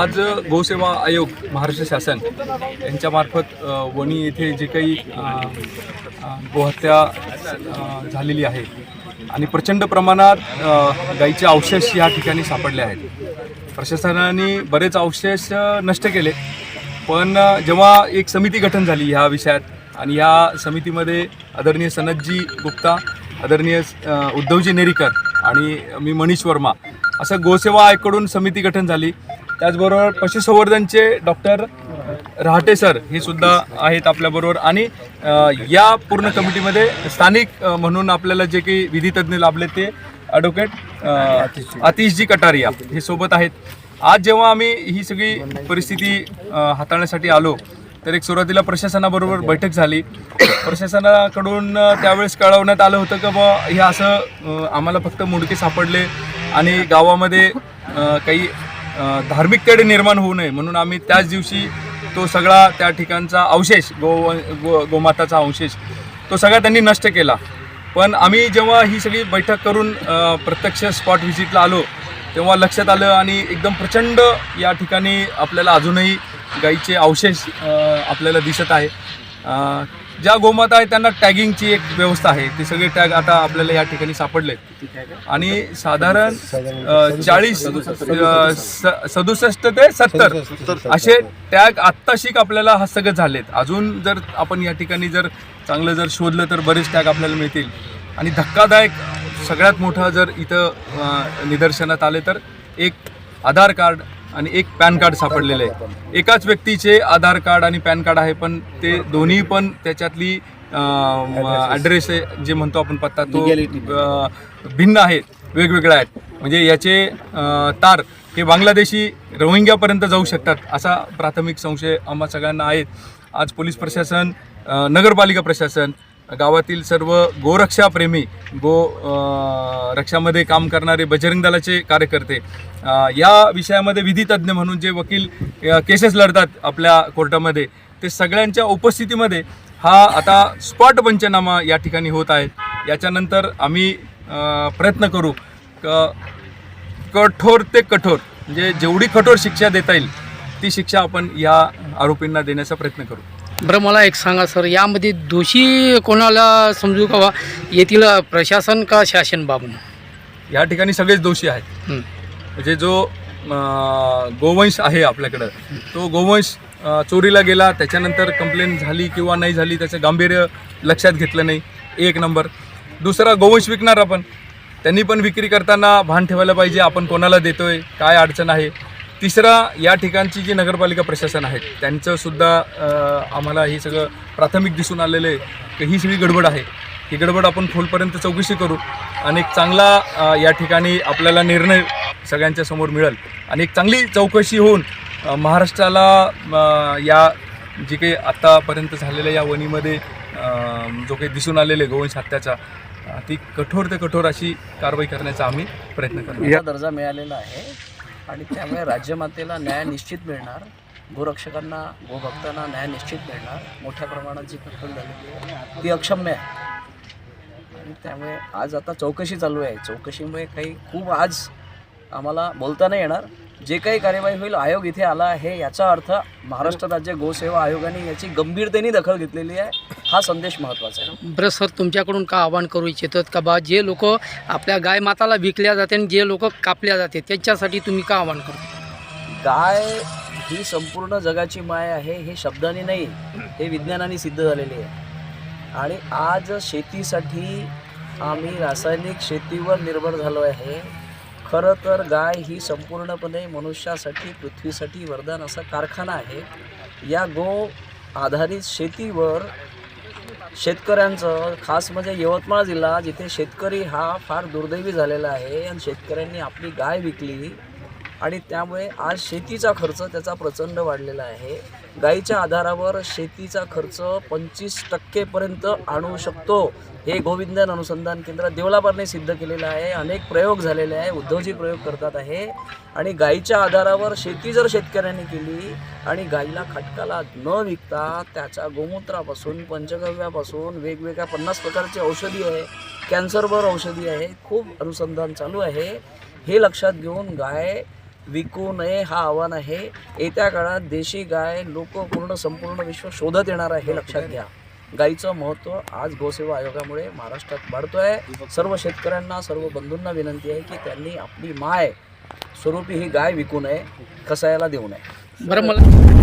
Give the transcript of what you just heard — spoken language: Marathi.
आज गोसेवा आयोग महाराष्ट्र शासन यांच्यामार्फत वणी येथे जे काही गोहत्या झालेली आहे आणि प्रचंड प्रमाणात गाईचे अवशेष या ठिकाणी सापडले आहेत. प्रशासनाने बरेच अवशेष नष्ट केले पण जेव्हा एक समिती गठन झाली ह्या विषयात आणि ह्या समितीमध्ये आदरणीय सनदजी गुप्ता आदरणीय उद्धवजी नेरीकर आणि मी मनीष वर्मा असं गोसेवा आयोगकडून समिती गठन झाली. त्याचबरोबर पशुसंवर्धनचे डॉक्टर रहाटे सर हे सुद्धा आहेत आपल्याबरोबर आणि या पूर्ण कमिटीमध्ये स्थानिक म्हणून आपल्याला जे काही विधितज्ञ लाभले ते ॲडव्होकेट आतिशजी कटारिया हे सोबत आहेत. आज जेव्हा आम्ही ही सगळी परिस्थिती हाताळण्यासाठी आलो तर एक सुरुवातीला प्रशासनाबरोबर बैठक झाली. प्रशासनाकडून त्यावेळेस कळवण्यात आलं होतं की बा हे असं आम्हाला फक्त मुडके सापडले आणि गावामध्ये काही धार्मिक तेढ निर्माण होऊ नये म्हणून आम्ही त्याच दिवशी तो सगळा त्या ठिकाणचा अवशेष गो गो गोमाताचा अवशेष तो सगळा त्यांनी नष्ट केला. पण आम्ही जेव्हा ही सगळी बैठक करून प्रत्यक्ष स्पॉट व्हिजिटला आलो तेव्हा लक्षात आलं आणि एकदम प्रचंड या ठिकाणी आपल्याला अजूनही गाईचे अवशेष आपल्याला दिसत आहे. ज्या गोमाता आहेत त्यांना टॅगिंगची एक व्यवस्था आहे. ते सगळे टॅग आता आपल्याला या ठिकाणी सापडले आणि साधारण चाळीस सदुसष्ट ते सत्तर असे टॅग आत्ताशिक आपल्याला हस्तगत झालेत. अजून जर आपण या ठिकाणी जर चांगलं जर शोधलं तर बरेच टॅग आपल्याला मिळतील. आणि धक्कादायक सगळ्यात मोठं जर इथं निदर्शनात आले तर एक आधार कार्ड आणि एक पॅन कार्ड सापडलेलं आहे. एकाच व्यक्तीचे आधार कार्ड आणि पॅन कार्ड आहे पण ते दोन्ही पण त्याच्यातली ॲड्रेस जे म्हणतो आपण पत्ता तो भिन्न आहेत वेगवेगळ्या आहेत. म्हणजे याचे तार हे बांगलादेशी रोहिंग्यापर्यंत जाऊ शकतात असा प्राथमिक संशय आम्हा सगळ्यांना आहेत आज पोलीस प्रशासन नगरपालिका प्रशासन गावातील सर्व गोरक्षाप्रेमी गो रक्षामध्ये काम करणारे बजरंग दलाचे कार्यकर्ते या विषयामध्ये विधितज्ञ म्हणून जे वकील केसेस लढतात आपल्या कोर्टामध्ये ते सगळ्यांच्या उपस्थितीमध्ये हा आता स्पॉट पंचनामा या ठिकाणी होत आहेत याच्यानंतर आम्ही प्रयत्न करू क कठोर ते कठोर म्हणजे जेवढी कठोर शिक्षा देता येईल ती शिक्षा आपण या आरोपींना देण्याचा प्रयत्न करू. बरं मला एक सांगा सर यामध्ये दोषी कोणाला समजू का बा? येथील प्रशासन का शासन बाबून या ठिकाणी सगळेच दोषी आहेत. हं. म्हणजे जो अं, गोवंश आहे आपल्याकडं तो गोवंश अं, चोरीला गेला त्याच्यानंतर कंप्लेंट झाली किंवा नाही झाली त्याचं गांभीर्य लक्षात घेतलं नाही एक नंबर. दुसरा गोवंश विकणार आपण त्यांनी पण विक्री करताना भान ठेवायला पाहिजे आपण कोणाला देतोय काय अडचण आहे? तिसरा या ठिकाणची जी नगरपालिका प्रशासन आहेत त्यांचंसुद्धा आम्हाला हे सगळं प्राथमिक दिसून आलेलं आहे की ही सगळी गडबड आहे. ही गडबड आपण खोलपर्यंत चौकशी करू आणि एक चांगला या ठिकाणी आपल्याला निर्णय सगळ्यांच्या समोर मिळेल. आणि एक चांगली चौकशी होऊन महाराष्ट्राला या जी काही आत्तापर्यंत झालेल्या या वणीमध्ये जो काही दिसून आलेले गोवंश हत्याचा ती कठोर ते कठोर अशी कारवाई करण्याचा आम्ही प्रयत्न करतो या दर्जा मिळालेला आहे. आणि त्यामुळे राज्यमातेला न्याय निश्चित मिळणार गोरक्षकांना गोभक्तांना न्याय निश्चित मिळणार मोठ्या प्रमाणात जी कत्तल झालेली आहे ती अक्षम्य आहे. आणि त्यामुळे आज आता चौकशी चालू आहे. चौकशीमुळे काही खूप आज आम्हाला बोलता नाही येणार. जे काही कार्यवाही होईल आयोग इथे आला आहे. याचा अर्थ महाराष्ट्र राज्य गोसेवा आयोगाने याची गंभीरतेने दखल घेतलेली आहे. हा संदेश महत्त्वाचा आहे. बरं सर तुमच्याकडून का आवाहन करू इच्छितात का बा? जे लोक आपल्या गाय माताला विकल्या जाते आणि जे लोक कापल्या जाते त्यांच्यासाठी तुम्ही का आवाहन करू गाय ही संपूर्ण जगाची माय आहे हे शब्दाने नाही हे विज्ञानाने सिद्ध झालेले आहे. आणि आज शेतीसाठी आम्ही रासायनिक शेतीवर निर्भर झालो आहे. खरं तर गाय ही संपूर्णपणे मनुष्यासाठी पृथ्वीसाठी वरदान असा कारखाना आहे. या गो आधारित शेतीवर शेतकऱ्यांचं खास म्हणजे यवतमाळ जिल्हा जिथे शेतकरी हा फार दुर्दैवी झालेला आहे आणि शेतकऱ्यांनी आपली गाय विकली. आणि त्यामुळे आज शेतीचा खर्च त्याचा प्रचंड वाढलेला आहे. गाईच्या आधारावर शेतीचा खर्च पंचवीस टक्केपर्यंत आणू शकतो. हे गोविंदन अनुसंधान केंद्र देवलाबारने सिद्ध केलेलं आहे. अनेक प्रयोग झालेले आहे. उद्धवजी प्रयोग करतात आहे. आणि गाईच्या आधारावर शेती जर शेतकऱ्यांनी केली आणि गाईला खटकाला न विकता त्याच्या गोमूत्रापासून पंचगव्यापासून वेगवेगळ्या पन्नास प्रकारची औषधी आहे. कॅन्सरवर औषधी आहे. खूप अनुसंधान चालू आहे. हे लक्षात घेऊन गाय विकू नये हा आव्हान आहे. येत्या काळात देशी गाय लोक पूर्ण संपूर्ण विश्व शोधत येणार आहे हे लक्षात घ्या. गाईचं महत्त्व आज गोसेवा आयोगामुळे महाराष्ट्रात वाढतो आहे सर्व शेतकऱ्यांना सर्व बंधूंना विनंती आहे की त्यांनी आपली माय स्वरूपी ही गाय विकू नये कसायला देऊ नये. बरं मला